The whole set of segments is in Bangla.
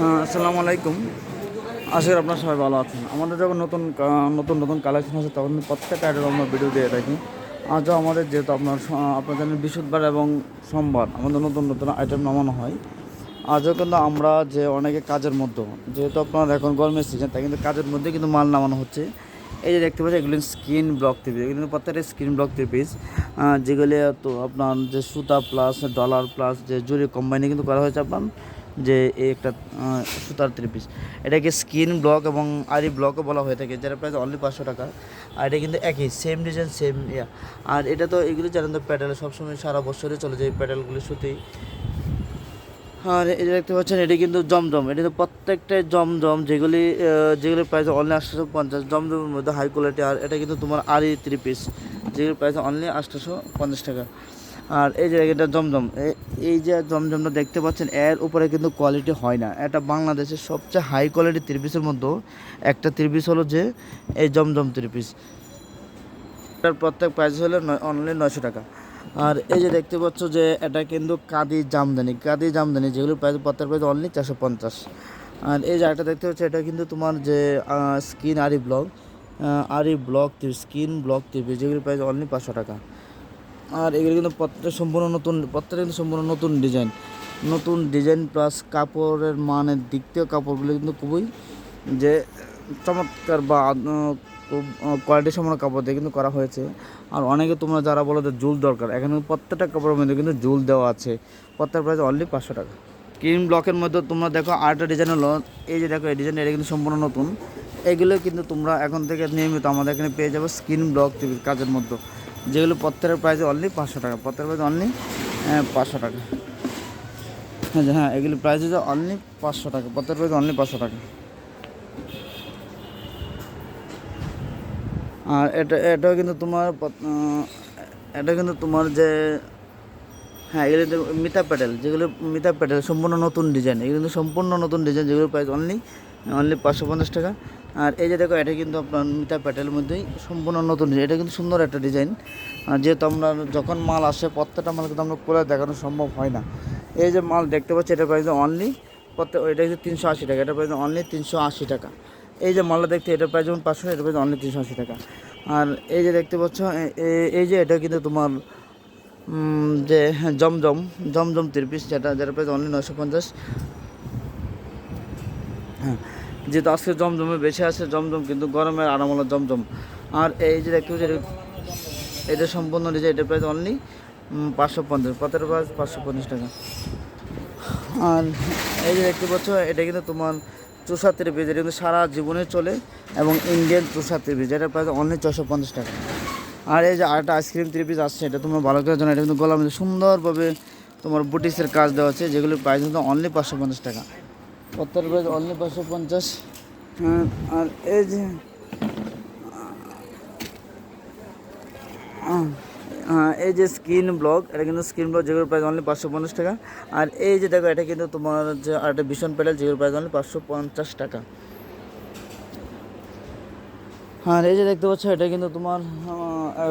হ্যাঁ আসসালামু আলাইকুম। করি আপনার সবাই ভালো আছেন। আমাদের যখন নতুন নতুন নতুন কালেকশন আছে তখন প্রত্যেকটা আইটেম আমরা ভিডিও দিয়ে থাকি। আজও আমাদের যেহেতু আপনার আপনার জানেন বৃহস্পতিবার এবং সোমবার আমাদের নতুন নতুন আইটেম নামানো হয়। আজও কিন্তু আমরা যে অনেকে কাজের মধ্যে, যেহেতু আপনার এখন গরমের সিজন তাই কিন্তু কাজের মধ্যে কিন্তু মাল নামানো হচ্ছে। এই যে দেখতে পাচ্ছি এগুলো স্ক্রিন ব্লক টিভি এগুলো কিন্তু প্রত্যেকটা স্ক্রিন ব্লক থ্রি পিস যেগুলি তো আপনার যে সুতা প্লাস ডলার প্লাস যে জুড়ি কোম্পানি কিন্তু করা হয়েছে আপনার। যে এই একটা সুতার থ্রি পিস এটাকে স্কিন ব্লক এবং আরি ব্লকও বলা হয়ে থাকে যেটা প্রাইস অনলি পাঁচশো টাকা। আর এটা কিন্তু একই সেম ডিজাইন সেম ইয়া। আর এটা তো এগুলো জানেন তো প্যাডেল সবসময় সারা বছরে চলে যায় প্যাডেলগুলি সুতি। আর এটা দেখতে পাচ্ছেন, এটা কিন্তু জমজম, এটা তো প্রত্যেকটাই জমজম, যেগুলি যেগুলি প্রাইস অনলি আটশোশো পঞ্চাশ, জমজমের মধ্যে হাই কোয়ালিটি আর এটা কিন্তু তোমার আরি থ্রি পিস যেগুলি প্রাইস অনলি আটশোশো পঞ্চাশ টাকা। আর এই যে এটা জমজম। এই যে জমজমটা দেখতে পাচ্ছেন, এর উপরে কিন্তু কোয়ালিটি হয় না। এটা বাংলাদেশের সবচেয়ে হাই কোয়ালিটি থ্রি পিসের মধ্যে একটা থ্রি পিস হলো যে এই জমজম থ্রি পিস এটার প্রত্যেক প্রাইস হলো অনলি নয়শো টাকা। আর এই যে দেখতে পাচ্ছ যে এটা কিন্তু কাদি জামদানি। কাদি জামদানি, যেগুলো প্রাইস প্রত্যেক প্রাইস অনলি চারশো পঞ্চাশ। আর এই একটা দেখতে পাচ্ছ, এটা কিন্তু তোমার যে স্কিন আরি ব্লক আরি ব্লক স্কিন ব্লক টিভি যেগুলো প্রাইস অনলি পাঁচশো টাকা। আর এগুলো কিন্তু প্রত্যেকটা সম্পূর্ণ নতুন প্রত্যেকটা কিন্তু সম্পূর্ণ নতুন ডিজাইন। নতুন ডিজাইন প্লাস কাপড়ের মানের দিক থেকে কাপড়গুলো কিন্তু খুবই যে চমৎকার বা খুব কোয়ালিটি সম্পন্ন কাপড় দিয়ে কিন্তু করা হয়েছে। আর অনেকে তোমরা যারা বলো যে জুল দরকার, এখানে প্রত্যেকটা কাপড়ের মধ্যে কিন্তু জুল দেওয়া আছে। প্রত্যেক প্রাইস অনলি পাঁচশো টাকা। ক্রিম ব্লকের মধ্যে তোমরা দেখো আরেকটা ডিজাইন হলো, এই যে দেখো, এই ডিজাইন এটা কিন্তু সম্পূর্ণ নতুন। এগুলো কিন্তু তোমরা এখন থেকে নিয়মিত আমাদের এখানে পেয়ে যাব স্কিন ব্লক টিভির কাজের মধ্যে। যেগুলো পত্রের প্রাইস অনলি পাঁচশো টাকা। পত্রের প্রাইস অনলি পাঁচশো টাকা। যে হ্যাঁ এগুলি প্রাইস হচ্ছে অনলি পাঁচশো টাকা। প্রত্যেকের প্রাইস অনলি পাঁচশো টাকা। আর এটা, এটাও কিন্তু তোমার এটা কিন্তু তোমার যে হ্যাঁ এগুলো মিতা প্যাটেল, যেগুলো মিতা প্যাটেল, সম্পূর্ণ নতুন ডিজাইন এগুলো কিন্তু সম্পূর্ণ নতুন ডিজাইন যেগুলো প্রাইস অনলি অনলি পাঁচশো পঞ্চাশ টাকা। আর এই যে দেখো, এটা কিন্তু আপনার মিতা প্যাটেলের মধ্যেই সম্পূর্ণ নতুন এটা কিন্তু সুন্দর একটা ডিজাইন আর যেহেতু আমরা যখন মাল আসে, প্রত্যেকটা মাল কিন্তু আমরা খুলে দেখানো সম্ভব হয় না। এই যে মাল দেখতে পাচ্ছি, এটা প্রাইস অনলি প্রত্যেক এটা কিন্তু তিনশো আশি টাকা। এটা প্রাইস অনলি তিনশো আশি টাকা। এই যে মালটা দেখতে, এটা প্রাইস যেমন পাঁচশো, এটা প্রাইস অনলি তিনশো আশি টাকা। আর এই যে দেখতে পাচ্ছ এই যে এটা কিন্তু তোমার যে জমজম জমজম তিরপিস যেটা যেটা প্রাইস অনলি নয়শো পঞ্চাশ। হ্যাঁ। যেহেতু আজকে জমজমে বেশি আছে, জমজম কিন্তু গরমের আরাম হলো জমজম। আর এই যে দেখতে পাচ্ছি এটা- এটা সম্পূর্ণ ডিজাইন এটা প্রাইস অনলি পাঁচশো পঞ্চাশ পতেরো প্রাইস পাঁচশো পঞ্চাশ টাকা। আর এই যে দেখতে পাচ্ছ, এটা কিন্তু তোমার চুষা ত্রিপিস এটা কিন্তু সারা জীবনে চলে, এবং ইন্ডিয়ান চুষা ত্রিপিস যেটা প্রাইস অনলি ছশো পঞ্চাশ টাকা। আর এই যে আরেকটা আইসক্রিম ত্রিপিস আসছে, এটা তোমার ভালো করে জানো এটা কিন্তু গলার মধ্যে সুন্দরভাবে তোমার বুটিক্সের কাজ দেওয়া আছে যেগুলোর প্রাইস কিন্তু অনলি পাঁচশো পঞ্চাশ টাকা। পত্তর প্রাইস অনলি পাঁচশো পঞ্চাশ। হ্যাঁ, আর এই যে আহ, এই যে স্ক্রিন ব্লক এটা কিন্তু স্ক্রিন ব্লক যেগুলোর প্রাইস অনলি পাঁচশো পঞ্চাশ টাকা। আর এই যে দেখো এটা কিন্তু তোমার যে আরেকটা ভীষণ প্যাডেল যেগুলোর প্রাইস অনলি পাঁচশো পঞ্চাশ টাকা। আর এই যে দেখতে পাচ্ছ এটা কিন্তু তোমার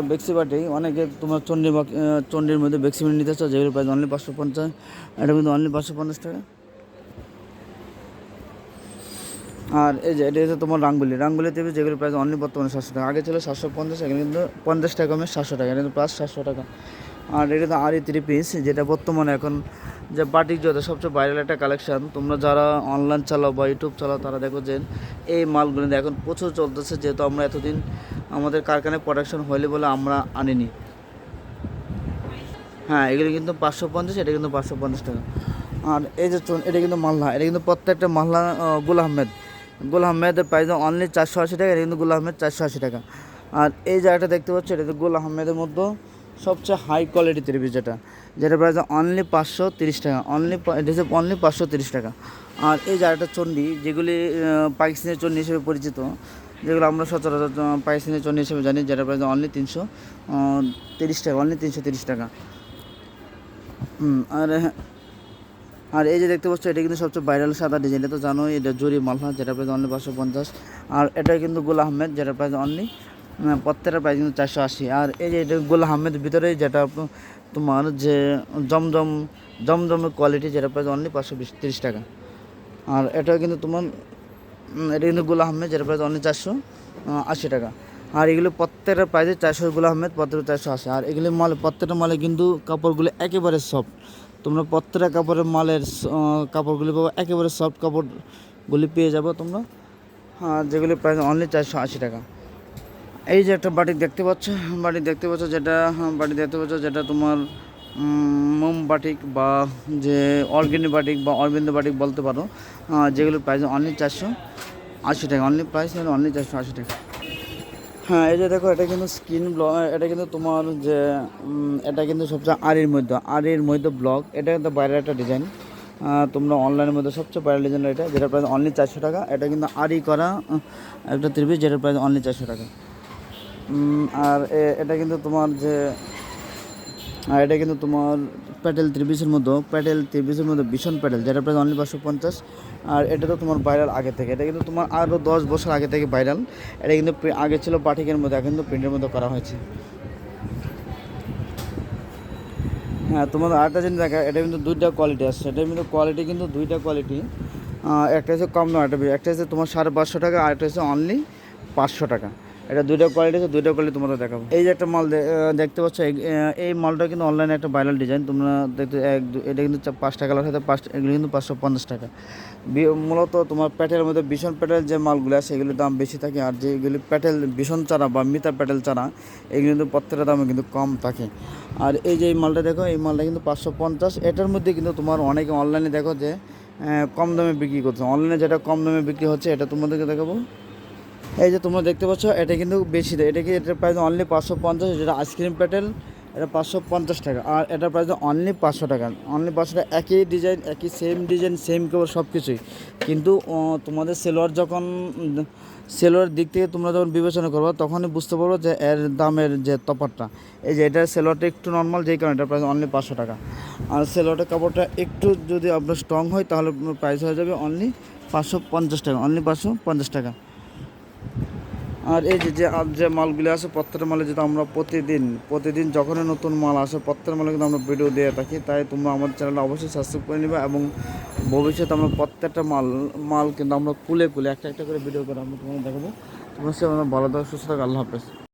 বেক্সি বাটি অনেকে তোমার চণ্ডী বা চণ্ডীর মধ্যে বেক্সি নিতে চাও যেগুলোর প্রাইস অনলি পাঁচশো পঞ্চাশ এটা কিন্তু অনলি পাঁচশো পঞ্চাশ টাকা। আর এই যে, এটা হচ্ছে তোমার রাঙ্গুলি। রাঙ্গুলি টিভি যেগুলো প্রাইস অনলি বর্তমানে সাতশো টাকা। আগে ছিল সাতশো পঞ্চাশ, এখানে কিন্তু পঞ্চাশ টাকা কমে সাতশো টাকা। কিন্তু প্লাস সাতশো টাকা। আর এটা তো আরই থ্রি পিস যেটা বর্তমানে এখন যে বাটিক জগতে সবচেয়ে ভাইরাল একটা কালেকশন তোমরা যারা অনলাইন চালাও বা ইউটিউব চালাও, তারা দেখো যে এই মালগুলো এখন প্রচুর চলতেছে, যেহেতু আমরা এতদিন আমাদের কারখানায় প্রোডাকশন হইলে বলে আমরা আনিনি। হ্যাঁ এগুলো কিন্তু পাঁচশো পঞ্চাশ, এটা কিন্তু পাঁচশো পঞ্চাশ টাকা। আর এই যে এটা কিন্তু মাল্লা এটা কিন্তু প্রত্যেকটা মাল্লা গুল আহমেদ। গুল আহমেদের প্রাইস অনলি চারশো আশি টাকা এটা কিন্তু গুল আহমেদ চারশো আশি টাকা। আর এই জায়গাটা দেখতে পাচ্ছ এটা গুল আহমেদের মধ্যে সবচেয়ে হাই কোয়ালিটি ত্রিপিস যেটা। যেটা প্রাইস অনলি পাঁচশো তিরিশ টাকা অনলি এটা হচ্ছে অনলি পাঁচশো তিরিশ টাকা। আর এই জায়গাটা চণ্ডী যেগুলি আহ, পাকিস্তানি চণ্ডী হিসেবে পরিচিত যেগুলো আমরা সচরাচর আহ, পাকিস্তানি চণ্ডী হিসেবে জানি যেটা প্রাইস অনলি তিনশো তিরিশ টাকা অনলি তিনশো তিরিশ টাকা। আর হ্যাঁ, আর এই যে দেখতে পাচ্ছ, এটা কিন্তু সবচেয়ে ভাইরাল সাদা ডিজাইন এটা তো জানোই, এটা জরি মালহা যেটা প্রাইস অনলি পাঁচশো পঞ্চাশ। আর এটা কিন্তু গুল আহমেদ যেটা প্রাইস অনলি প্রত্যেকটা প্রাইস কিন্তু চারশো আশি। আর এই যে এটা গুল আহমেদের ভিতরে যেটা তোমার যে জমজম জমজমের কোয়ালিটি যেটা প্রাইস অনলি পাঁচশো বিশ, তিরিশ টাকা। আর এটা কিন্তু তোমার এটা কিন্তু গুল আহমেদ যেটা প্রাইস অনলি চারশো আশি টাকা। আর এগুলো প্রত্যেকটা প্রাইসে চারশো গুল আহমেদ, প্রত্যেকটা চারশো আশি। আর এগুলি মাল, প্রত্যেকটা মালে কিন্তু কাপড়গুলো একেবারে সফট তোমরা প্রত্যেকটা কাপড়ের মালের কাপড়গুলি পাবো। একেবারে সফট কাপড়গুলি পেয়ে যাব তোমরা। আর যেগুলি প্রাইস অনলি চারশো আশি টাকা। এই যে একটা বাটিক দেখতে পাচ্ছ বাটিক দেখতে পাচ্ছ যেটা হ্যাঁ, বাটিক দেখতে পাচ্ছ যেটা তোমার মোম বাটিক বা যে অর্গেনিক বাটিক বা অরবিন্দ বাটিক বলতে পারো। যেগুলোর প্রাইস অনলি চারশো আশি টাকা অনলি প্রাইস অনলি চারশো আশি টাকা। হ্যাঁ এই যে দেখো, এটা কিন্তু স্কিন ব্লক এটা কিন্তু তোমার যে এটা কিন্তু সবচেয়ে আরির মধ্যে আরির মধ্যে ব্লক এটা কিন্তু বাইরের একটা ডিজাইন তোমরা অনলাইনের মধ্যে সবচেয়ে বাইরের ডিজাইন এটা যেটা প্রাইস অনলি চারশো টাকা। এটা কিন্তু আরি করা একটা ত্রিপিস যেটা প্রাইস অনলি চারশো টাকা। আর এটা কিন্তু তোমার যে আর এটা কিন্তু তোমার প্যাটেল ত্রিপিসের মধ্যে প্যাটেল ত্রিপিসের মধ্যে ভীষণ প্যাটেল, যেটা প্রায় অনলি পাঁচশো পঞ্চাশ। আর এটা তো তোমার ভাইরাল আগে থেকে, এটা কিন্তু তোমার আরও দশ বছর আগে থেকে ভাইরাল এটা কিন্তু আগে ছিল পাঠিকের মধ্যে এখন কিন্তু প্রিন্টের মধ্যে করা হয়েছে। হ্যাঁ তোমাদের আরেকটা জিনিস দেখা, এটা কিন্তু দুইটা কোয়ালিটি আসছে, এটা কিন্তু কোয়ালিটি কিন্তু দুইটা কোয়ালিটি একটা হচ্ছে কম দাম একটা একটা হচ্ছে তোমার সাড়ে পাঁচশো টাকা, আর একটা হচ্ছে অনলি পাঁচশো টাকা। এটা দুইটা কোয়ালিটি আছে, দুইটা কোয়ালিটি তোমাদের দেখাবো। এই যে একটা মাল দেখতে পাচ্ছ এই- মালটা কিন্তু অনলাইনে একটা ভাইরাল ডিজাইন তোমরা দেখতে এক এটা কিন্তু চা- পাঁচটা কালার সাথে পাঁচ এগুলো কিন্তু পাঁচশো পঞ্চাশ টাকা। মূলত তোমার প্যাটেলের মধ্যে ভীষণ প্যাটেল যে মালগুলো আছে, এগুলোর দাম বেশি থাকে, আর যেগুলি প্যাটেল ভীষণ চারা বা মিতা প্যাটেল চারা, এগুলো কিন্তু প্রত্যেকটা দামে কিন্তু কম থাকে। আর এই যে এই মালটা দেখো, এই মালটা কিন্তু পাঁচশো পঞ্চাশ। এটার মধ্যে কিন্তু তোমার অনেকে অনলাইনে দেখো যে কম দামে বিক্রি করছে। অনলাইনে যেটা কম দামে বিক্রি হচ্ছে, এটা তোমাদেরকে দেখাবো। এই যে তোমরা দেখতে পাচ্ছ, এটা কিন্তু বেশি দেয় এটা কি এটার প্রাইস অনলি পাঁচশো পঞ্চাশ? যেটা আইসক্রিম প্যাটেল এটা পাঁচশো পঞ্চাশ টাকা। আর এটার প্রাইস অনলি পাঁচশো টাকা। অনলি পাঁচশো টাকা। একই ডিজাইন একই সেম ডিজাইন সেম কেবল সব কিছুই কিন্তু তোমাদের সেলোয়ার যখন সেলোয়ার দিক থেকে তোমরা যখন বিবেচনা করব, তখনই বুঝতে পারব যে এর দামের যে তফাৎটা। এই যে এটার সেলোয়ারটা একটু নর্মাল যেই কারণে এটার প্রাইস অনলি পাঁচশো টাকা। আর সেলোয়ারটার কাপড়টা একটু যদি আপনার স্ট্রং হয়, তাহলে প্রাইস হয়ে যাবে অনলি পাঁচশো পঞ্চাশ টাকা। অনলি পাঁচশো পঞ্চাশ টাকা। আর এই যে যে যে মালগুলি আছে, প্রত্যেকটা মালে যেটা আমরা প্রতিদিন প্রতিদিন যখনই নতুন মাল আসে, প্রত্যেকটা মালে কিন্তু আমরা ভিডিও দিয়ে থাকি। তাই তোমরা আমাদের চ্যানেলে অবশ্যই সাবস্ক্রাইব করে নেবে এবং ভবিষ্যতে আমরা প্রত্যেকটা মাল মাল কিন্তু আমরা কুলে কুলে একটা একটা করে ভিডিও করে আমরা তোমাদের দেখাবো। তোমার সে ভালো থাকো, সুস্থ থাকো, আল্লাহ হাফেজ।